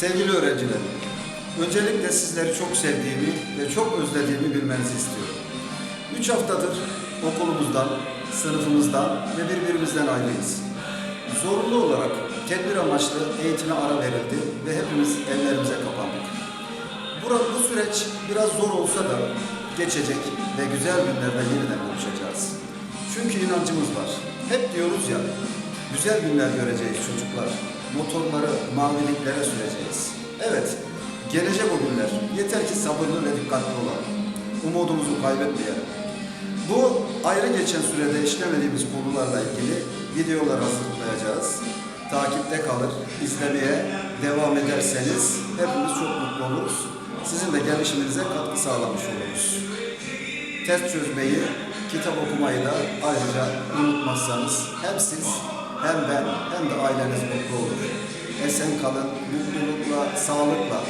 Sevgili öğrencilerim, öncelikle sizleri çok sevdiğimi ve çok özlediğimi bilmenizi istiyorum. Üç haftadır okulumuzdan, sınıfımızdan ve birbirimizden ayrıyız. Zorunlu olarak tedbir amaçlı eğitime ara verildi ve hepimiz evlerimize kapandık. Burada bu süreç biraz zor olsa da geçecek ve güzel günlerde yeniden buluşacağız. Çünkü inancımız var. Hep diyoruz ya, güzel günler göreceğiz çocuklar. Motorları maviliklere süreceğiz. Evet, gelecek o günler. Yeter ki sabırlı ve dikkatli olalım. Umudumuzu kaybetmeyelim. Bu ayrı geçen sürede işlemediğimiz konularla ilgili videolar hazırlayacağız. Takipte kalır, izlemeye devam ederseniz hepimiz çok mutlu oluruz. Sizin de gelişiminize katkı sağlamış oluruz. Test çözmeyi, kitap okumayı da ayrıca unutmazsanız hem siz hem ben hem de aileniz mutlu olur. Esen kalın, mutlulukla, sağlıkla.